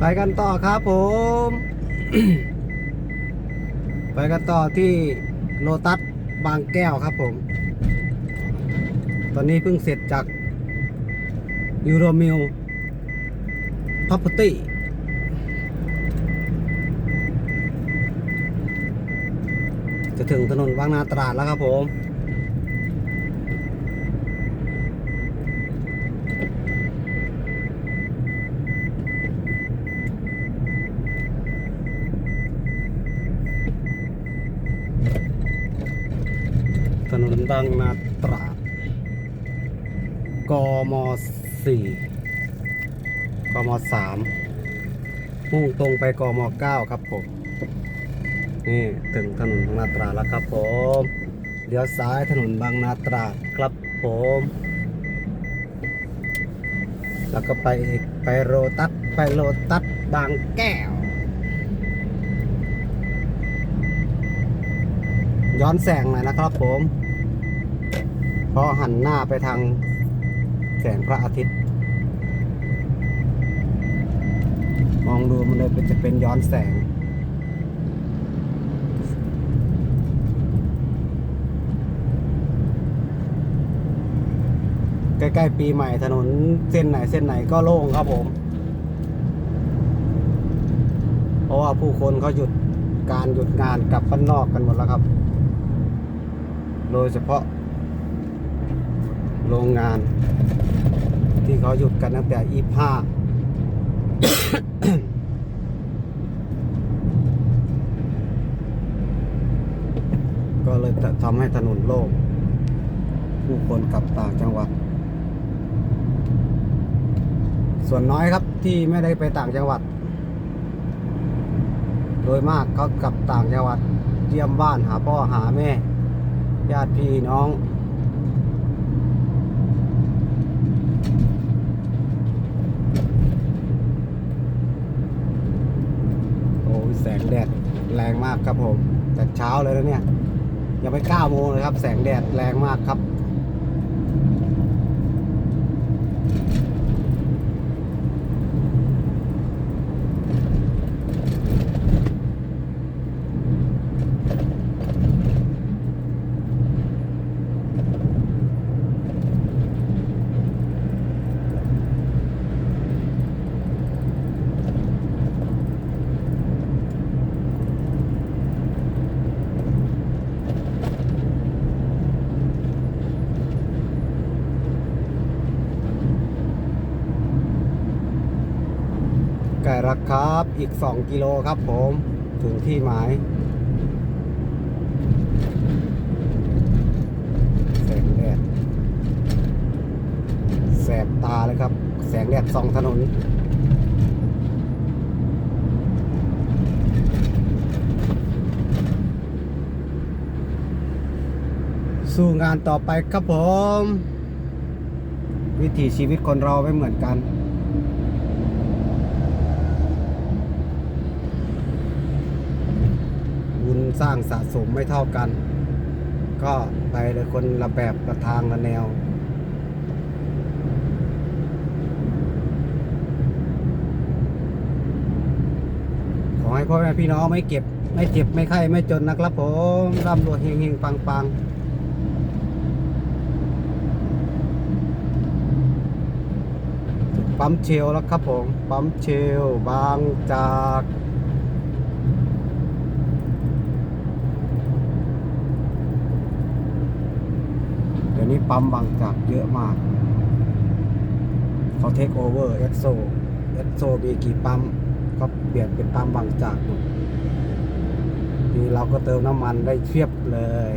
ไปกันต่อครับผม ไปกันต่อที่โลตัสบางแก้วครับผม ตอนนี้เพิ่งเสร็จจากยูโรมิลพัพตี้จะถึงถนนบางนาตราดแล้วครับผม บางนาตราดกมสี่กมสามมุ่งตรงไปกมเก้าครับผม นี่ถึงถนนบางนาตราดแล้วครับผมเลี้ยวซ้ายถนนบางนาตราดครับผม แล้วก็ไปอีกไปโรตัสไปโรตัสบางแก้ว ย้อนแสงหน่อยนะครับผม ราะหันหน้าไปทางแสงพระอาทิตย์ มองดูมันเลยเป็นจะเป็นย้อนแสง ใกล้ ๆ ปีใหม่ถนนเส้นไหนเส้นไหนก็โล่งครับผม เพราะว่าผู้คนเขาหยุดการหยุดงานกลับบ้านนอกกันหมดแล้วครับ โดยเฉพาะ โรงงาน ที่เขาหยุดกันตั้งแต่อีห้าก็เลยทำให้ถนนโล่งผู้คนกลับต่างจังหวัด ส่วนน้อยครับที่ไม่ได้ไปต่างจังหวัด โดยมากเขากลับต่างจังหวัดเยี่ยมบ้านหาพ่อหาแม่ ญาติพี่น้อง โอ้ยแสงแดดแรงมาก ครับผมแต่เช้าเลยนะเนี่ยยังไม่เก้าโมงเลยครับ แสงแดดแรงมากครับ ไก่รักครับ อีก 2 กิโลครับผม ถึงที่หมายแสงแดดแสบตาเลยครับ แสงแดดส่องถนนสู้งานต่อไปครับผม วิถีชีวิตคนเราไม่เหมือนกัน บุญ สร้างสะสมไม่เท่ากัน ก็ไปเลยคนละแบบละทางละแนว ขอให้พ่อแม่พี่น้องไม่เก็บ ไม่เจ็บ ไม่ไข้ ไม่จนนะครับผมร่ำรวยเฮงๆปังๆถึงปั๊มเชลแล้วครับผม ปั๊มเชลบางจาก เดี๋ยวนี้ ปั๊มบางจากเยอะมาก เขาเทคโอเวอร์เอสโซเอสโซมีกี่ปั๊มก็เปลี่ยนเป็นปั๊มบางจากหมดนี่เราก็เติมน้ำมันได้เทียบเลย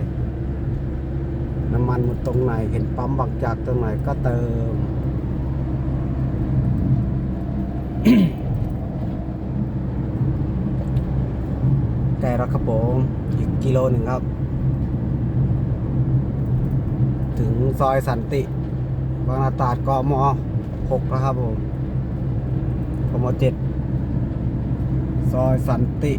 น้ำมันหมดตรงไหนเห็นปั๊มบางจากตรงไหนก็เติมไก่รักครับผมอีกกิโลหนึ่งครับ ถึงซอยสันติบางนาตราดกมหกแล้วครับผมกมเจ็ดซอยสันติ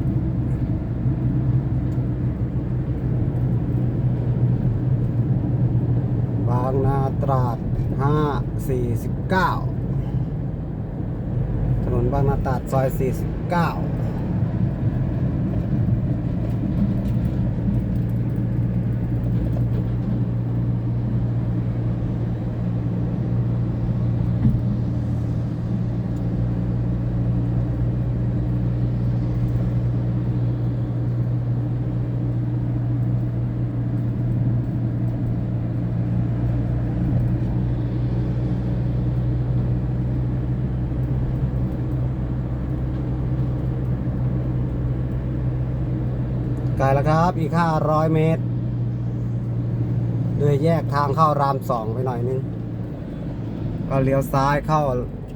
บางนาตราดห้าสี่สิบเก้าถนนบางนาตราดซอย 49 ไกลแล้วครับ อีก500เมตร โดยแยกทางเข้ารามสองไปหน่อยนึง ก็เลี้ยวซ้ายเข้า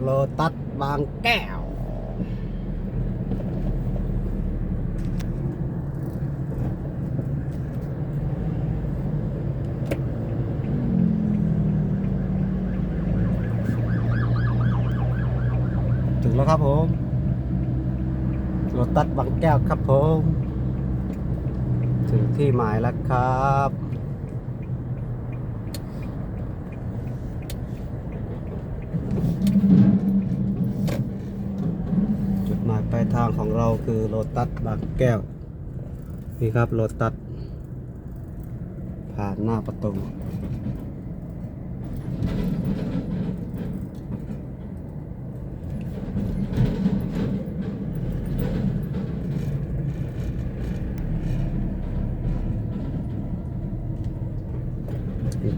โลตัสบางแก้ว ถึงแล้วครับผมโลตัสบางแก้วครับผม ถึงที่หมายแล้วครับจุดหมายปลายทางของเราคือโลตัสบางแก้ว นี่ครับโลตัสผ่านหน้าประตู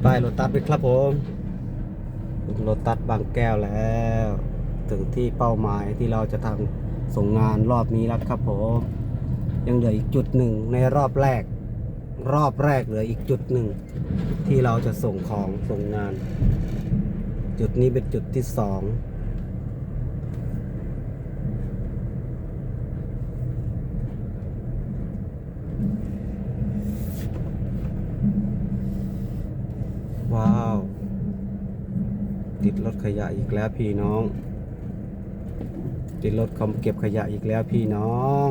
ป้ายโลตัสไปครับผมถึงโลตัสบางแก้วแล้ว ถึงที่เป้าหมายที่เราจะทำส่งงานรอบนี้แล้วครับผม ยังเหลืออีกจุดหนึ่งในรอบแรก รอบแรกเหลืออีกจุดหนึ่งที่เราจะส่งของส่งงาน จุดนี้เป็นจุดที่สอง ว้าว ติดรถขยะอีกแล้วพี่น้อง ติดรถคอมเก็บขยะอีกแล้วพี่น้อง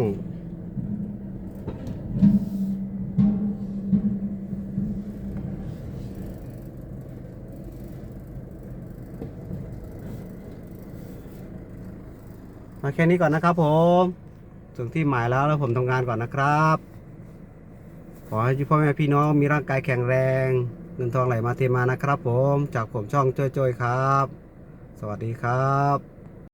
มาแค่นี้ก่อนนะครับผมถึงที่หมายแล้วแล้วผมทำงานก่อนนะครับ ขอให้พ่อแม่พี่น้องมีร่างกายแข็งแรง เงินทองไหลมาเทมานะครับผม จากผมช่องจอยๆครับ สวัสดีครับ